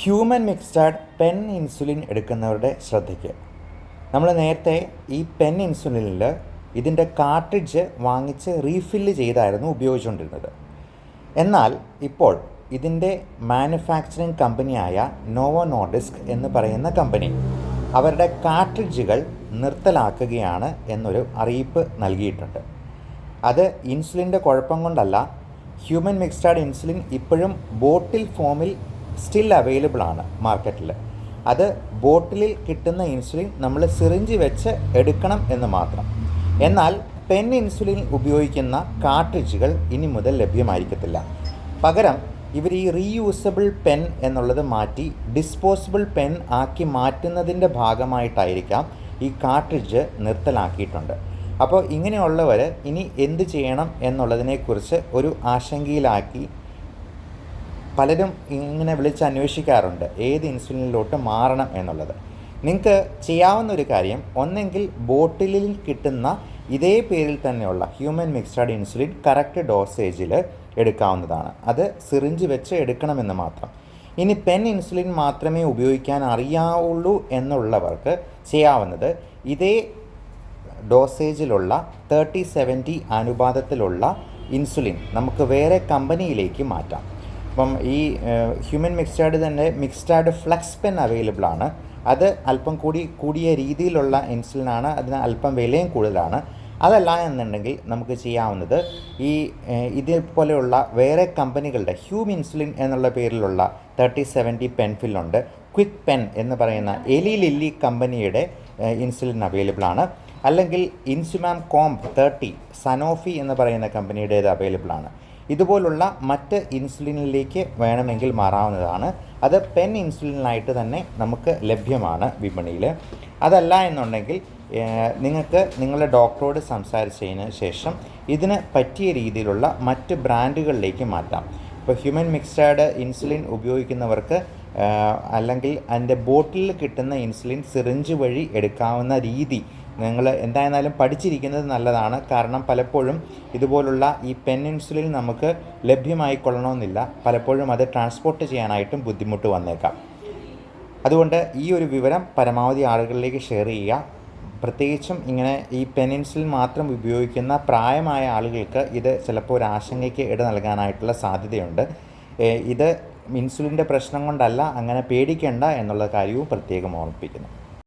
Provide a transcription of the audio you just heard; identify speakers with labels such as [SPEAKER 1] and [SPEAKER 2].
[SPEAKER 1] Human mixed pen insulin എടുക്കുന്നവരുടെ ശ്രദ്ധയ്ക്ക്. നമ്മൾ നേരത്തെ ഈ പെൻ ഇൻസുലിനിൽ ഇതിന്റെ കാർട്രിഡ്ജ് വാങ്ങിച്ച് റീഫില്ല് ചെയ്തായിരുന്നു ഉപയോഗിച്ചുകൊണ്ടിരുന്നത്. എന്നാൽ ഇപ്പോൾ ഇതിന്റെ മാനുഫാക്ചറിങ് കമ്പനിയായ നോവോ നോഡിസ്ക് എന്ന് പറയുന്ന കമ്പനി അവരുടെ കാർട്രിഡ്ജുകൾ നിർത്തലാക്കുകയാണ് എന്നൊരു അറിയിപ്പ് നൽകിയിട്ടുണ്ട്. അത് ഇൻസുലിന്റെ കുഴപ്പം കൊണ്ടല്ല ഹ്യൂമൻ മിക്സ്ഡ് ഇൻസുലിൻ ഇപ്പോഴും ബോട്ടിൽ ഫോമിൽ സ്റ്റിൽ അവൈലബിൾ ആണ് മാർക്കറ്റിൽ അത് ബോട്ടിലിൽ കിട്ടുന്ന ഇൻസുലിൻ നമ്മൾ സിറിഞ്ച് വെച്ച് എടുക്കണം എന്ന് മാത്രം. എന്നാൽ പെൻ ഇൻസുലിൻ ഉപയോഗിക്കുന്ന കാർട്രിഡ്ജുകൾ ഇനി മുതൽ ലഭ്യമായിരിക്കത്തില്ല. പകരം ഇവർ ഈ റീയൂസബിൾ പെൻ എന്നുള്ളത് മാറ്റി ഡിസ്പോസിബിൾ പെൻ ആക്കി മാറ്റുന്നതിന്റെ ഭാഗമായിട്ടായിരിക്കാം ഈ കാർട്രിഡ്ജ് നിർത്തലാക്കിയിട്ടുണ്ട്. അപ്പോൾ ഇങ്ങനെയുള്ളവർ ഇനി എന്ത് ചെയ്യണം എന്നുള്ളതിനെക്കുറിച്ച് ഒരു ആശങ്കയിലാക്കി പലരും ഇങ്ങനെ വിളിച്ച് അന്വേഷിക്കാറുണ്ട് ഏത് ഇൻസുലിനിലോട്ട് മാറണം എന്നുള്ളത്. നിങ്ങൾക്ക് ചെയ്യാവുന്ന ഒരു കാര്യം ഒന്നെങ്കിൽ ബോട്ടിലിൽ കിട്ടുന്ന ഇതേ പേരിൽ തന്നെയുള്ള ഹ്യൂമൻ മിക്സ്ഡ് ഇൻസുലിൻ കറക്റ്റ് ഡോസേജിൽ എടുക്കാവുന്നതാണ്. അത് സിറിഞ്ച് വെച്ച് എടുക്കണമെന്ന് മാത്രം. ഇനി പെൻ ഇൻസുലിൻ മാത്രമേ ഉപയോഗിക്കാൻ അറിയാവുള്ളൂ എന്നുള്ളവർക്ക് ചെയ്യാവുന്നത് ഇതേ ഡോസേജിലുള്ള തേർട്ടി സെവന്റി അനുപാതത്തിലുള്ള ഇൻസുലിൻ നമുക്ക് വേറെ കമ്പനിയിലേക്ക് മാറ്റാം. അപ്പം ഈ ഹ്യൂമൻ മിക്സ്ഡ് തന്നെ മിക്സ്ഡ് ഫ്ലക്സ് പെൻ അവൈലബിൾ ആണ്. അത് അല്പം കൂടി കൂടിയ രീതിയിലുള്ള ഇൻസുലിനാണ് അതിന് അല്പം വിലയും കൂടുതലാണ്. അതല്ല എന്നുണ്ടെങ്കിൽ നമുക്ക് ചെയ്യാവുന്നത് ഈ ഇതേപോലെയുള്ള വേറെ കമ്പനികളുടെ ഹ്യൂം ഇൻസുലിൻ എന്നുള്ള പേരിലുള്ള തേർട്ടി സെവന്റി പെൻഫിലുണ്ട് ക്വിക്ക് പെൻ എന്ന് പറയുന്ന എലി ലില്ലി കമ്പനിയുടെ ഇൻസുലിൻ അവൈലബിൾ ആണ്. അല്ലെങ്കിൽ ഇൻസുമാം കോംപ് തേർട്ടി സനോഫി എന്ന് പറയുന്ന കമ്പനിയുടേത് അവൈലബിൾ ആണ്. ഇതുപോലുള്ള മറ്റ് ഇൻസുലിനിലേക്ക് വേണമെങ്കിൽ മാറാവുന്നതാണ്. അത് പെൻ ഇൻസുലിനായിട്ട് തന്നെ നമുക്ക് ലഭ്യമാണ് വിപണിയിൽ. അതല്ല എന്നുണ്ടെങ്കിൽ നിങ്ങൾക്ക് നിങ്ങളുടെ ഡോക്ടറോട് സംസാരിച്ചതിന് ശേഷം ഇതിന് പറ്റിയ രീതിയിലുള്ള മറ്റ് ബ്രാൻഡുകളിലേക്ക് മാറ്റാം. ഇപ്പോൾ ഹ്യൂമൻ മിക്സ്ഡ് ഇൻസുലിൻ ഉപയോഗിക്കുന്നവർക്ക് അല്ലെങ്കിൽ അതിന്റെ ബോട്ടിലിൽ കിട്ടുന്ന ഇൻസുലിൻ സിറിഞ്ച് വഴി എടുക്കാവുന്ന രീതി നിങ്ങൾ എന്തായിരുന്നാലും പഠിച്ചിരിക്കുന്നത് നല്ലതാണ്. കാരണം പലപ്പോഴും ഇതുപോലുള്ള ഈ പെൻ ഇൻസുലിൻ നമുക്ക് ലഭ്യമായിക്കൊള്ളണമെന്നില്ല പലപ്പോഴും അത് ട്രാൻസ്പോർട്ട് ചെയ്യാനായിട്ടും ബുദ്ധിമുട്ട് വന്നേക്കാം. അതുകൊണ്ട് ഈ ഒരു വിവരം പരമാവധി ആളുകളിലേക്ക് ഷെയർ ചെയ്യുക. പ്രത്യേകിച്ചും ഇങ്ങനെ ഈ പെനിൻസിൽ മാത്രം ഉപയോഗിക്കുന്ന പ്രായമായ ആളുകൾക്ക് ഇത് ചിലപ്പോൾ ഒരു ആശങ്കയ്ക്ക് ഇട നൽകാനായിട്ടുള്ള സാധ്യതയുണ്ട്. ഇത് ഇൻസുലിന്റെ പ്രശ്നം കൊണ്ടല്ല അങ്ങനെ പേടിക്കേണ്ട എന്നുള്ള കാര്യവും പ്രത്യേകം ഓർമ്മിപ്പിക്കുന്നു.